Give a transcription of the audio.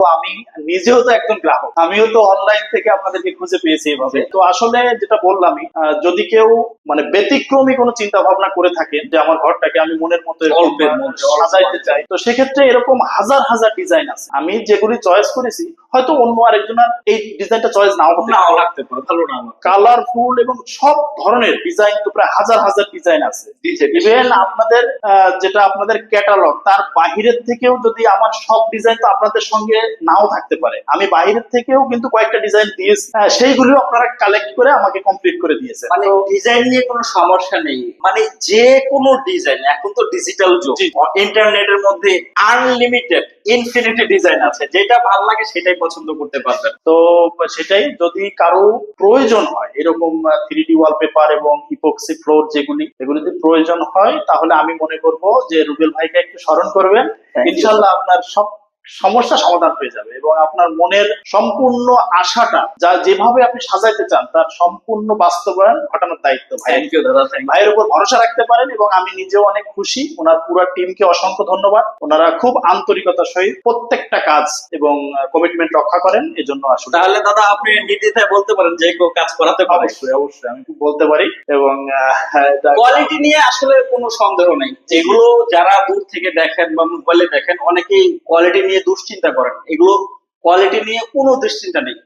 তো আমি নিজেও তো একজন গ্রাহক। আমিও তো অনলাইন থেকে আপনাদেরকে খুঁজে পেয়েছি এভাবে। তো আসলে যেটা বললামই আহ, যদি কেউ মানে ব্যতিক্রমী কোনো চিন্তা ভাবনা করে থাকেন যে আমার ঘরটাকে আমি মনের মতো সাজাইতে চাই তো সেক্ষেত্রে এরকম হাজার হাজার ডিজাইন আছে। আমি যেগুলি চয়েস করেছি হয়তো অন্য আরেকজনের এই ডিজাইনটা চয়েস নাও হতে নাও লাগতে পারে ভালো পারে। কালারফুল এবং সব ধরনের ডিজাইন তো প্রায় হাজার হাজার ডিজাইন আছে। ইভেন আপনাদের যেটা আপনাদের ক্যাটালগ তার বাহিরের থেকেও যদি আমার সব ডিজাইন তো আপনাদের সঙ্গে নাও থাকতে পারে। আমি বাহিরের থেকেও কিন্তু কয়েকটা ডিজাইন দিয়েছি। আহ, সেইগুলিও আপনারা কালেক্ট করে আমাকে কমপ্লিট করে দিয়েছেন। মানে ডিজাইন নিয়ে কোনো সমস্যা নেই। মানে যে কোনো ডিজাইন এখন তো ডিজিটাল যুগ। ইন্টারনেটের মধ্যে আনলিমিটেড ইনফিনিটি ডিজাইন আছে। যেটা ভালো লাগে সেটাই পছন্দ করতে পারবেন। তো সেটাই যদি কারও প্রয়োজন হয় এরকম থ্রি ডি ওয়ালপেপার এবং ইপক্সি ফ্লোর যেগুলি এগুলি যদি প্রয়োজন হয় তাহলে আমি মনে করব যে রুবেল ভাইকে একটু স্মরণ করবেন। ইনশাল্লাহ আপনার সব সমস্যা সমাধান হয়ে যাবে এবং আপনার মনের সম্পূর্ণ আশাটা যা যেভাবে আপনি সাজাইতে চান তার সম্পূর্ণ বাস্তবায়ন ঘটানোর দায়িত্ব ভাই ভাইয়ের উপর ভরসা রাখতে পারেন এবং আমি নিজেও অনেক খুশি। ওনার পুরো টিমকে অসংখ্য ধন্যবাদ। ওনারা খুব আন্তরিকতার সহিত প্রত্যেকটা কাজ এবং কমিটমেন্ট রক্ষা করেন এজন্য আসলে তাহলে দাদা আপনি নির্দ্বিধায় বলতে পারেন যে কেউ কাজ করাতে পারে। অবশ্যই অবশ্যই আমি খুব বলতে পারি এবং কোয়ালিটি নিয়ে আসলে কোনো সন্দেহ নেই। যেগুলো যারা দূর থেকে দেখেন বা মোবাইলে দেখেন অনেকেই কোয়ালিটি দুশ্চিন্তা করেন। এগুলো কোয়ালিটি নিয়ে কোনো দুশ্চিন্তা নেই।